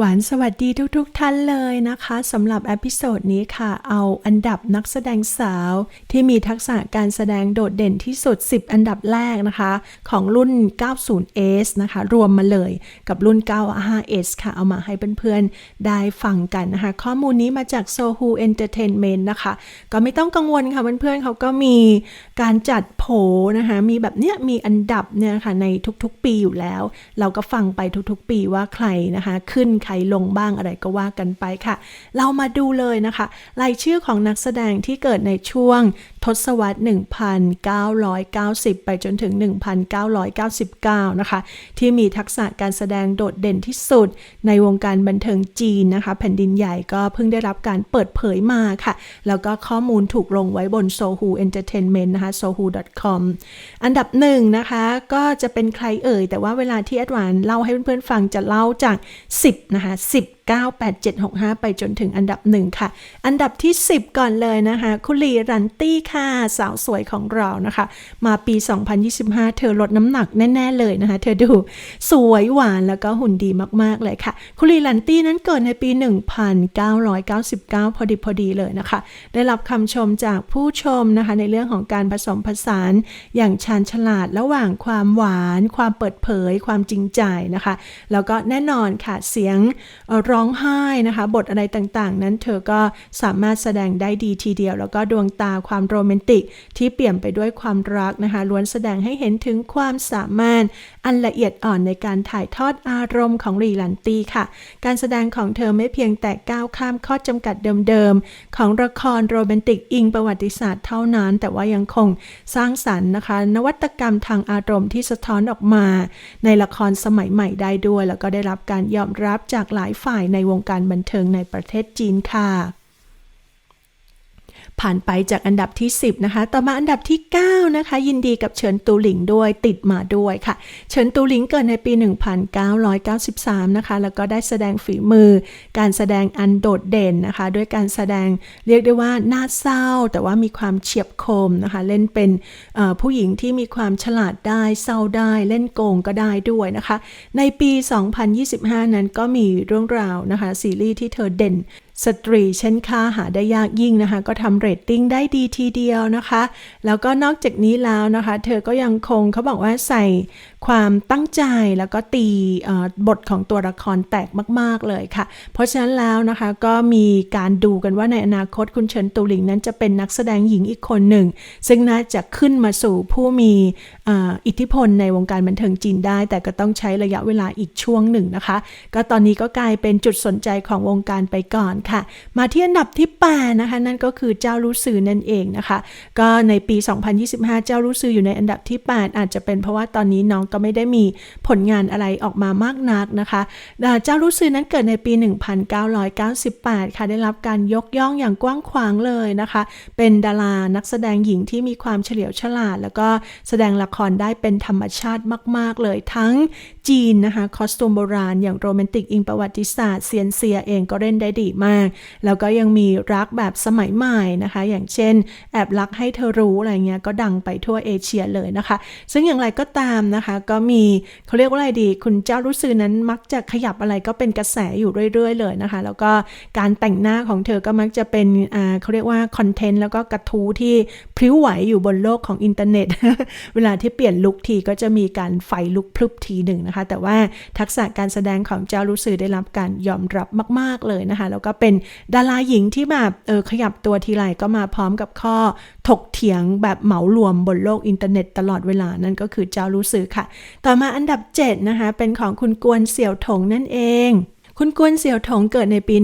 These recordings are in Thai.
หวานสวัสดีทุกๆทท่านเลยนะคะสำหรับอพิโซดนี้ค่ะ เอาอันดับนักแสดงสาว ที่มีทักษะการแสดงโดดเด่นที่สุด 10 อันดับแรกนะคะ ของรุ่น 90S นะคะ รวมมาเลยกับรุ่น 95S ค่ะ เอามาให้เพื่อนๆ ได้ฟังกันนะคะ ข้อมูลนี้มาจาก Sohu Entertainment นะคะ ก็ไม่ต้องกังวลค่ะเพื่อนๆเขาก็มีการจัดโผนะคะ มีแบบเนี้ยมีอันดับเนี่ยค่ะในทุกๆ ปีอยู่แล้ว เราก็ฟังไปทุกๆ ปีว่าใครนะคะขึ้นใครลงบ้างอะไรก็ว่ากันไปค่ะ เรามาดูเลยนะคะ รายชื่อของนักแสดงที่เกิดในช่วง ทศวรรษ 1990 ไปจนถึง 1999 นะคะ ที่มีทักษะการแสดงโดดเด่นที่สุดในวงการบันเทิงจีนนะคะ แผ่นดินใหญ่ก็เพิ่งได้รับการเปิดเผยมาค่ะ แล้วก็ข้อมูลถูกลงไว้บน Sohu Entertainment นะคะ sohu.com อันดับหนึ่งนะคะก็จะเป็นใครเอ่ย แต่ว่าเวลาที่แอดวานเล่าให้เพื่อนๆฟังจะเล่าจาก 10 นะคะ 10 98765 ไปจนถึงอันดับหนึ่งค่ะ อันดับที่ 10 ก่อนเลยนะคะ คุลีรันตี้ค่ะสาวสวยของเรานะคะ มาปี 2025 เธอลดน้ำหนักแน่ ๆ เลยนะคะ เธอดูสวยหวานแล้วก็หุ่นดีมาก ๆ เลยค่ะ คุลีรันตี้นั้นเกิดในปี 1999 พอดีพอดีเลยนะคะ ได้รับคำชมจากผู้ชมนะคะ ในเรื่องของการผสมผสานอย่างชาญฉลาดระหว่างความหวาน ความเปิดเผย ความจริงใจนะคะ แล้วก็แน่นอนค่ะเสียงร้ร้องไห้นะคะ บทอะไรต่างๆ นั้นเธอก็สามารถแสดงได้ดีทีเดียว แล้วก็ดวงตาความโรรแมนติก ที่เปลี่ยนไปด้วยความรักนะคะล้วนแสดงให้เห็นถึงความสามารถ อันละเอียดอ่อนในการถ่ายทอดอารมณ์ของรีลันตีค่ะ การแสดงของเธอไม่เพียงแต่ก้าวข้ามข้อจำกัดเดิมๆ ของละครโรแมนติกอิงประวัติศาสตร์เท่านั้น แต่ว่ายังคงสร้างสรรค์นะคะ นวัตกรรมทางอารมณ์ที่สะท้อนออกมา ในละครสมัยใหม่ได้ด้วย แล้วก็ได้รับการยอมรับจากหลายฝ่ายในวงการบันเทิงในประเทศจีนค่ะ ผ่านไปจากอันดับที่ 10 นะคะ ต่อมาอันดับที่ 9 นะคะ ยินดีกับเฉินตูหลิงด้วยติดมาด้วยค่ะ เฉินตูหลิงเกิดในปี 1993 นะคะ แล้วก็ได้แสดงฝีมือ การแสดงอันโดดเด่นนะคะ ด้วยการแสดงเรียกได้ว่าน่าเศร้า แต่ว่ามีความเฉียบคมนะคะ เล่นเป็นผู้หญิงที่มีความฉลาดได้เศร้าได้ เล่นโกงก็ได้ด้วยนะคะ ในปี 2025 นั้นก็มีเรื่องราวนะคะซีรีส์ที่เธอเด่น สตรีเช่นค่าหาได้ยากยิ่งนะคะ ก็ทำเรตติ้งได้ดีทีเดียวนะคะ แล้วก็นอกจากนี้แล้วนะคะ เธอก็ยังคงเขาบอกว่าใส่ความตั้งใจแล้วก็ตีบทของตัวละครแตกมาก ๆ เลยค่ะ เพราะฉะนั้นแล้วนะคะก็มีการดูกันว่าในอนาคตคุณเฉินตูหลิงนั้นจะเป็นนักแสดงหญิงอีกคนหนึ่ง ซึ่งน่าจะขึ้นมาสู่ผู้มีอิทธิพลในวงการบันเทิงจีนได้ แต่ก็ต้องใช้ระยะเวลาอีกช่วงหนึ่งนะคะ ก็ตอนนี้ก็กลายเป็นจุดสนใจของวงการไปก่อนค่ะ มาที่อันดับที่8นะคะนั่นก็คือเจ้ารู้สื่อนั่นเองนะคะ ก็ในปี 2025 เจ้ารู้สื่ออยู่ในอันดับที่ 8 อาจจะเป็นเพราะว่าตอนนี้น้องก็ไม่ได้มีผลงานอะไรออกมามากนักนะคะเจ้ารู้สื่อนั้นเกิดในปี 1998 ค่ะ ได้รับการยกย่องอย่างกว้างขวางเลยนะคะ เป็นดารานักแสดงหญิงที่มีความเฉลียวฉลาด แล้วก็แสดงละครได้เป็นธรรมชาติมาก ๆ เลยทั้ง จีนนะคะคอสตูมโบราณ อย่างโรแมนติกอิงประวัติศาสตร์เซียนเซียเองก็เล่นได้ดีมาก แล้วก็ยังมีรักแบบสมัยใหม่นะคะ อย่างเช่น แอบรักให้เธอรู้อะไรเงี้ยก็ดังไปทั่วเอเชียเลยนะคะ ซึ่งอย่างไรก็ตามนะคะ ก็มีเขาเรียกว่าอะไรดี คุณเจ้ารู้สึนั้นมักจะขยับอะไรก็เป็นกระแสอยู่เรื่อยๆเลยนะคะ แล้วก็การแต่งหน้าของเธอก็มักจะเป็นอ่าเขาเรียกว่าคอนเทนต์แล้วก็กระทู้ที่พลิ้วไหวอยู่บนโลกของอินเทอร์เน็ต เวลาที่เปลี่ยนลุคทีก็จะมีการไฟลุกพลุบทีหนึ่งนะคะแต่ว่าทักษะการแสดงของเจ้ารู้สื่อได้รับการยอมรับมาก ๆเลยนะคะ แล้วก็เป็นดาราหญิงที่แบบเออขยับตัวทีไรก็มาพร้อมกับข้อถกเถียงแบบเหมารวมบนโลกอินเทอร์เน็ตตลอดเวลานั่นก็คือเจ้ารู้สื่อค่ะ ต่อมาอันดับ 7 นะคะ เป็นของคุณกวนเสี่ยวถงนั่นเอง คุณกวนเสี่ยวถงเกิดในปี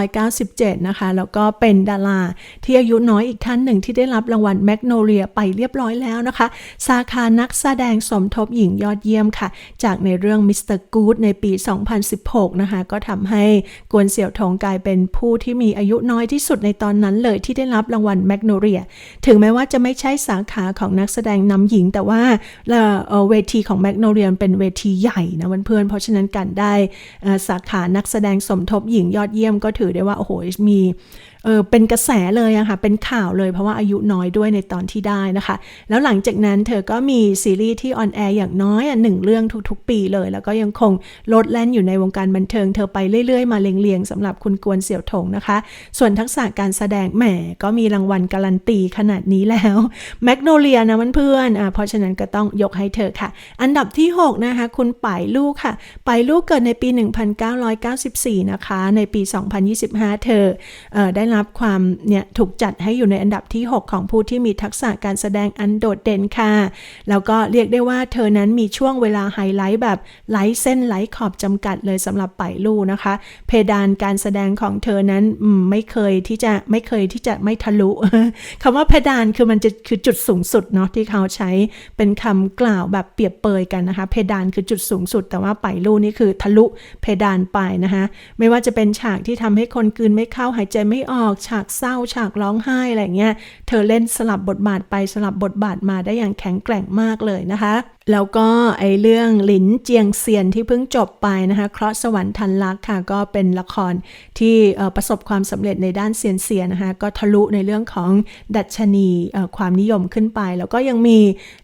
1997 นะคะ แล้วก็เป็นดาราที่อายุน้อยอีกท่านหนึ่งที่ได้รับรางวัลแมกโนเลียไปเรียบร้อยแล้วนะคะ สาขานักแสดงสมทบหญิงยอดเยี่ยมค่ะ จากในเรื่องมิสเตอร์กูดในปี 2016 นะคะ ก็ทำให้กวนเสี่ยวถงกลายเป็นผู้ที่มีอายุน้อยที่สุดในตอนนั้นเลยที่ได้รับรางวัลแมกโนเลีย ถึงแม้ว่าจะไม่ใช่สาขาของนักแสดงนำหญิง แต่ว่าเวทีของแมกโนเลียเป็นเวทีใหญ่นะเพื่อนๆเพราะฉะนั้นการได้สาค่ะ นักแสดงสมทบหญิงยอดเยี่ยมก็ถือได้ว่า โอ้โห มี เออเป็นกระแสเลยอะค่ะเป็นข่าวเลยเพราะว่าอายุน้อยด้วยในตอนที่ได้นะคะ แล้วหลังจากนั้นเธอก็มีซีรีส์ที่ออนแอร์อย่างน้อยอะหนึ่งเรื่องทุกๆ ปีเลย แล้วก็ยังคงโลดแล่นอยู่ในวงการบันเทิงเธอไปเรื่อยๆ มาเลียงๆสำหรับคุณกวนเสี่ยวถงนะคะ ส่วนทักษะการแสดงแหมก็มีรางวัลการันตีขนาดนี้แล้วแมกโนเลียนะเพื่อนๆอะเพราะฉะนั้นก็ต้องยกให้เธอค่ะ อันดับที่ 6 นะคะ คุณป่ายลูกค่ะป่ายลูกเกิดในปี 1994 นะคะ ในปี 2025 เธอเออได้รับความเนี่ยถูกจัดให้อยู่ในอันดับที่ 6 ของผู้ที่มีทักษะการแสดงอันโดดเด่นค่ะ แล้วก็เรียกได้ว่าเธอนั้นมีช่วงเวลาไฮไลท์แบบไลท์เส้นไลท์ขอบจำกัดเลยสำหรับป่ายลูกนะคะ เพดานการแสดงของเธอนั้นมไม่เคยที่จะไม่เคยที่จะไม่ทะลุคำว่าเพดานคือมันจะคือจุดสูงสุดเนาะที่เขาใช้เป็นคำกล่าวแบบเปรียบเปยกันนะคะ เพดานคือจุดสูงสุด แต่ว่าป่ายลูกนี่คือทะลุเพดานไปนะคะ ไม่ว่าจะเป็นฉากที่ทำให้คนกืนไม่เข้าหายใจไม่ออกฉากเศร้าฉากร้องไห้อะไรเงี้ย เธอเล่นสลับบทบาทไปสลับบทบาทมาได้อย่างแข็งแกร่งมากเลยนะคะ แล้วก็ไอเรื่องหลินเจียงเซียนที่เพิ่งจบไปนะคะเคราะห์สวรรค์ทันลักษ์ค่ะก็เป็นละครที่ประสบความสำเร็จในด้านเซียนเซียนนะคะก็ทะลุในเรื่องของดัชนีความนิยมขึ้นไป แล้วก็ยังมี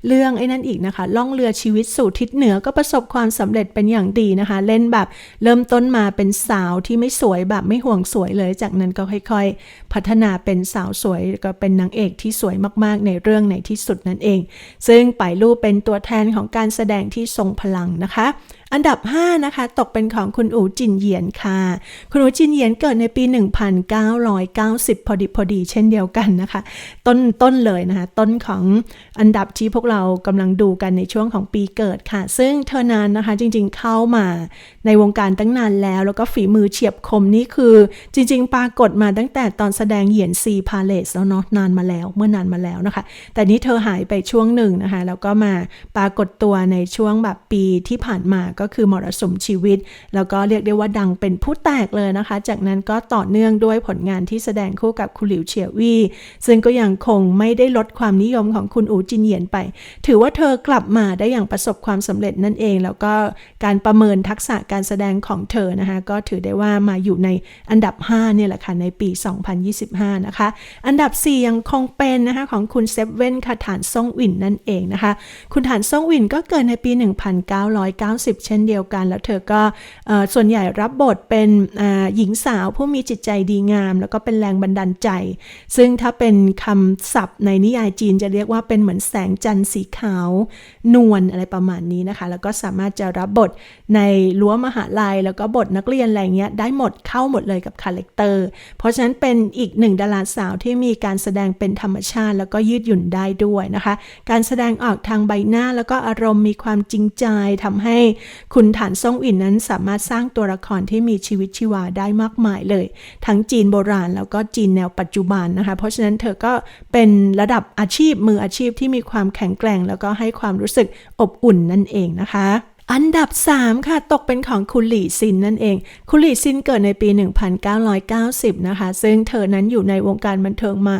เรื่องไอ้นั่นอีกนะคะล่องเรือชีวิตสู่ทิศเหนือก็ประสบความสำเร็จเป็นอย่างดีนะคะ เล่นแบบเริ่มต้นมาเป็นสาวที่ไม่สวยแบบไม่ห่วงสวยเลย จากนั้นก็ค่อยๆ พัฒนาเป็นสาวสวย ก็เป็นนางเอกที่สวยมากๆ ในเรื่องในที่สุดนั่นเอง ซึ่งป่าลู่เป็นตัวแทนของการแสดงที่ทรงพลังนะคะ อันดับ 5 นะคะ ตกเป็นของคุณอูจินเหยียนค่ะ คุณอูจินเหยียนเกิดในปี 1990 พอดีพอดีเช่นเดียวกันนะคะ ต้นต้นเลยนะคะ ต้นของอันดับที่พวกเรากำลังดูกันในช่วงของปีเกิดค่ะ ซึ่งเธอนั้นนะคะจริงๆเข้ามาในวงการตั้งนานแล้ว แล้วก็ฝีมือเฉียบคมนี่คือจริง ๆ ปรากฏมาตั้งแต่ตอนแสดงเหยียนซีพาเลสแล้วเนาะนานมาแล้วเมื่อนานมาแล้วนะคะ แต่นี้เธอหายไปช่วงหนึ่งนะคะแล้วก็มาปรากฏตัวในช่วงแบบปีที่ผ่านมาก็็คือมรสุมชีวิต แล้วก็เรียกได้ว่าดังเป็นผู้แตกเลยนะคะ จากนั้นก็ต่อเนื่องด้วยผลงานที่แสดงคู่กับคุณหลิวเฉียวี่ซึ่งก็ยังคงไม่ได้ลดความนิยมของคุณอูจินเหยียนไป ถือว่าเธอกลับมาได้อย่างประสบความสำเร็จนั่นเอง แล้วก็การประเมินทักษะการแสดงของเธอนะคะก็ถือได้ว่ามาอยู่ในอันดับ 5 เนี่ยแหละค่ะในปี 2025 นะคะ อันดับ 4 ยังคงเป็นนะคะของคุณเซฟเว่นค่ะฐานซ่งวินนั่นเองนะคะ คุณฐานซ่งวินก็เกิดในปี 1990 เช่นเดียวกัน แล้วเธอก็ส่วนใหญ่รับบทเป็นหญิงสาวผู้มีจิตใจดีงาม แล้วก็เป็นแรงบันดาลใจ ซึ่งถ้าเป็นคำศัพท์ในนิยายจีนจะเรียกว่าเป็นเหมือนแสงจันทร์สีขาวนวลอะไรประมาณนี้นะคะ แล้วก็สามารถจะรับบทในรั้วมหาลัย แล้วก็บทนักเรียนอะไรเงี้ยได้หมดเข้าหมดเลยกับคาแรคเตอร์เพราะฉะนั้นเป็นอีกหนึ่งดาราสาวที่มีการแสดงเป็นธรรมชาติ แล้วก็ยืดหยุ่นได้ด้วยนะคะ การแสดงออกทางใบหน้าแล้วก็อารมณ์มีความจริงใจทำให้คุณฐานซ่งอินนั้นสามารถสร้างตัวละครที่มีชีวิตชีวาได้มากมายเลย ทั้งจีนโบราณแล้วก็จีนแนวปัจจุบันนะคะ เพราะฉะนั้นเธอก็เป็นระดับอาชีพมืออาชีพที่มีความแข็งแกร่ง แล้วก็ให้ความรู้สึกอบอุ่นนั่นเองนะคะ อันดับ 3 ค่ะ ตกเป็นของคุณหลี่ซินนั่นเอง คุณหลี่ซินเกิดในปี 1990 นะคะ ซึ่งเธอนั้นอยู่ในวงการบันเทิงมา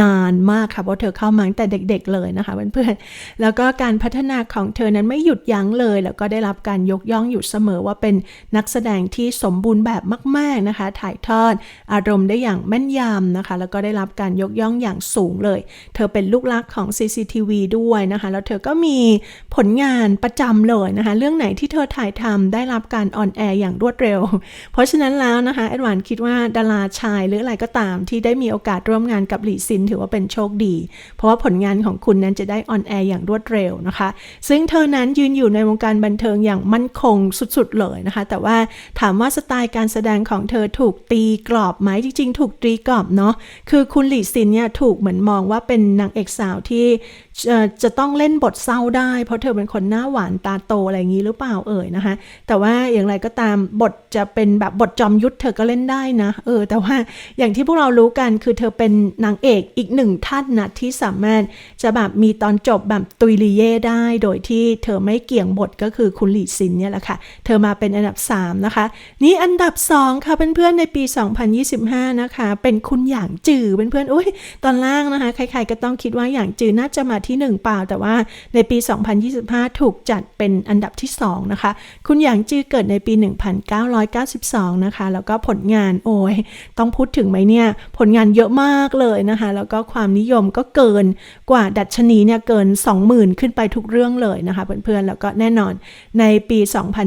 นานมากค่ะ เพราะเธอเข้ามาตั้งแต่เด็กๆเลยนะคะเพื่อนๆ แล้วก็การพัฒนาของเธอนั้นไม่หยุดยั้งเลย แล้วก็ได้รับการยกย่องอยู่เสมอว่าเป็นนักแสดงที่สมบูรณ์แบบมากๆนะคะ ถ่ายทอดอารมณ์ได้อย่างแม่นยำนะคะ แล้วก็ได้รับการยกย่องอย่างสูงเลย เธอเป็นลูกรักของ CCTV ด้วยนะคะ แล้วเธอก็มีผลงานประจำเลยนะคะ เรื่องไหนที่เธอถ่ายทำได้รับการออนแอร์อย่างรวดเร็ว เพราะฉะนั้นแล้วนะคะแอดวานคิดว่าดาราชายหรืออะไรก็ตามที่ได้มีโอกาสร่วมงานกับหลีซินถือว่าเป็นโชคดี เพราะว่าผลงานของคุณนั้นจะได้ออนแอร์อย่างรวดเร็วนะคะ ซึ่งเธอนั้นยืนอยู่ในวงการบันเทิงอย่างมั่นคงสุดๆเลยนะคะ แต่ว่าถามว่าสไตล์การแสดงของเธอถูกตีกรอบไหมจริง ๆ ถูกตีกรอบเนาะคือคุณหลีซินเนี่ยถูกเหมือนมองว่าเป็นนางเอกสาวที่ จะต้องเล่นบทเศร้าได้ เพราะเธอเป็นคนหน้าหวานตาโตอะไรอย่างนี้หรือเปล่าเอ่ยนะคะ แต่ว่าอย่างไรก็ตามบทจะเป็นแบบบทจอมยุทธเธอก็เล่นได้นะเออแต่ว่าอย่างที่พวกเรารู้กันคือเธอเป็นนางเอกอีกหนึ่งท่านนะที่สามารถจะแบบมีตอนจบแบบตุยลีเย่ได้ โดยที่เธอไม่เกี่ยงบทก็คือคุณหลีซินเนี่ยแหละค่ะ เธอมาเป็นอันดับ 3 นะคะ นี่อันดับ 2 ค่ะเพื่อนๆในปี 2025 นะคะ เป็นคุณหยางจือเพื่อนๆอุ้ยตอนล่างนะคะ ใครๆก็ต้องคิดว่าหยางจือน่าจะมาที่ 1 เปล่า แต่ว่าในปี 2025 ถูกจัดเป็นอันดับที่ 2 นะคะ คุณหยางจือเกิดในปี 1992 นะคะ แล้วก็ผลงานโอ้ยต้องพูดถึงไหมเนี่ย ผลงานเยอะมากเลยนะคะ แล้วก็ความนิยมก็เกินกว่าดัชนีเนี่ยเกิน 20,000 ขึ้นไปทุกเรื่องเลยนะคะเพื่อนๆ แล้วก็แน่นอนในปี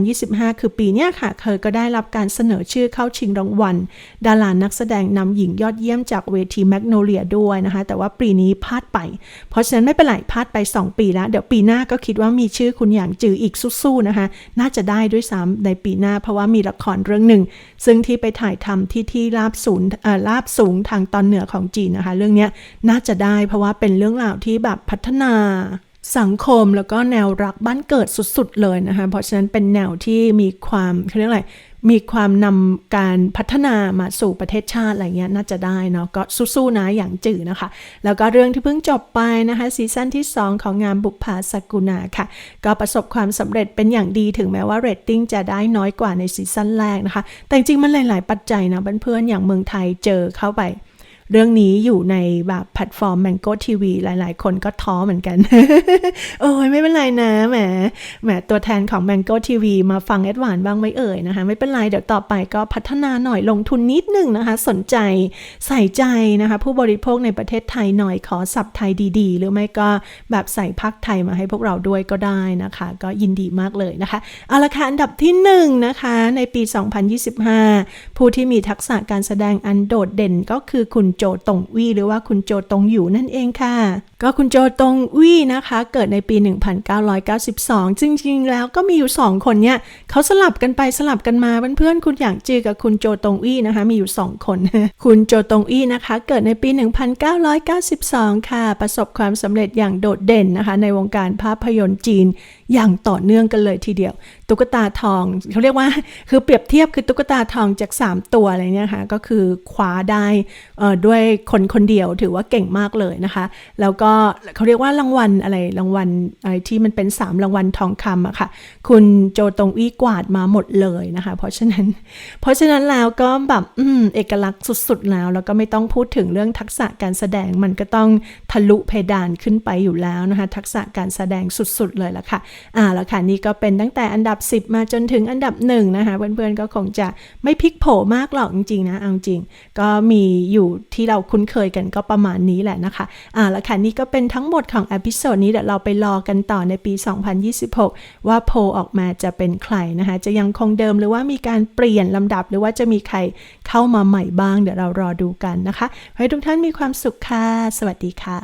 2025 คือปีเนี้ยค่ะเธอก็ได้รับการเสนอชื่อเข้าชิงรางวัล ดารานักแสดงนำหญิงยอดเยี่ยมจากเวทีแมกโนเลียด้วยนะคะ แต่ว่าปีนี้พลาดไป เพราะฉะนั้นไม่เป็นไรไหนพลาดไป 2 ปีแล้ว เดี๋ยวปีหน้าก็คิดว่ามีชื่อคุณหยางจืออีกสู้ๆนะคะ น่าจะได้ด้วยซ้ำในปีหน้าเพราะว่ามีละครเรื่องหนึ่ง ซึ่งที่ไปถ่ายทำที่ที่ราบสูงราบสูงทางตอนเหนือของจีนนะคะ เรื่องนี้น่าจะได้เพราะว่าเป็นเรื่องราวที่แบบพัฒนาสังคมแล้วก็แนวรักบ้านเกิดสุด ๆ เลยนะคะ เพราะฉะนั้นเป็นแนวที่มีความเขาเรียกอะไร มีความนำการพัฒนามาสู่ประเทศชาติอะไรเงี้ยน่าจะได้เนาะก็สู้ๆนะอย่างจืดนะคะ แล้วก็เรื่องที่เพิ่งจบไปนะคะซีซั่นที่ 2 ของงานบุพภาสกุณาค่ะ ก็ประสบความสำเร็จเป็นอย่างดีถึงแม้ว่าเรตติ้งจะได้น้อยกว่าในซีซั่นแรกนะคะ แต่จริงๆมันหลาย ๆ ปัจจัยนะเพื่อนๆอย่างเมืองไทยเจอเข้าไป เรื่องนี้อยู่ในแบบแพลตฟอร์ม Mango TV หลาย ๆ คนก็ท้อเหมือนกัน โอ้ยไม่เป็นไรนะแหมแหมตัวแทนของ Mango TV มาฟังแอดวานบ้างไม่เอ่ยนะคะ ไม่เป็นไรเดี๋ยวต่อไปก็พัฒนาหน่อยลงทุนนิดหนึ่งนะคะ สนใจใส่ใจนะคะ ผู้บริโภคในประเทศไทยหน่อยขอสับไทยดีๆ หรือไม่ก็แบบใส่พักไทยมาให้พวกเราด้วยก็ได้นะคะ ก็ยินดีมากเลยนะคะเอาละค่ะอันดับที่หนึ่งนะคะในปี 2025 ผู้ที่มีทักษะการแสดงอันโดดเด่นก็คือคุณโจตงวี่หรือว่าคุณโจตงอยู่นั่นเองค่ะ ก็คุณโจตงวี่นะคะ เกิดในปี 1992 จริงๆ แล้วก็มีอยู่ 2 คนเนี่ยเขาสลับกันไปสลับกันมาเพื่อนๆคุณอย่างจือกับคุณโจตงวี่นะคะ มีอยู่ 2 คน คุณโจตงวี่นะคะ เกิดในปี 1992 ค่ะ ประสบความสำเร็จอย่างโดดเด่นนะคะ ในวงการภาพยนตร์จีน อย่างต่อเนื่องกันเลยทีเดียว ตุ๊กตาทองเขาเรียกว่าคือเปรียบเทียบคือตุ๊กตาทองจาก 3 ตัวอะไรเนี่ยค่ะก็คือคว้าได้ด้วยคนคนเดียวถือว่าเก่งมากเลยนะคะ แล้วก็เขาเรียกว่ารางวัลอะไรรางวัลอะไรที่มันเป็น 3 รางวัลทองคำอะค่ะ คุณโจตงอี้กวาดมาหมดเลยนะคะ เพราะฉะนั้น เพราะฉะนั้นแล้วก็แบบอืมเอกลักษณ์สุดๆแล้ว แล้วก็ไม่ต้องพูดถึงเรื่องทักษะการแสดงมันก็ต้องทะลุเพดานขึ้นไปอยู่แล้วนะคะ ทักษะการแสดงสุดๆเลยละค่ะอ่าแล้วค่ะนี่ก็เป็นตั้งแต่อันดับ 10 มาจนถึงอันดับหนึ่งนะคะเพื่อนๆก็คงจะไม่พลิกโผมากหรอกจริงๆนะเอาจริง ก็มีอยู่ที่เราคุ้นเคยกันก็ประมาณนี้แหละนะคะอ่าแล้วค่ะนี่ก็เป็นทั้งหมดของอพิโซดนี้เดี๋ยวเราไปรอกันต่อในปี 2026 ว่าโพลออกมาจะเป็นใครนะคะ จะยังคงเดิมหรือว่ามีการเปลี่ยนลำดับหรือว่าจะมีใครเข้ามาใหม่บ้าง เดี๋ยวเรารอดูกันนะคะให้ทุกท่านมีความสุขค่ะ สวัสดีค่ะ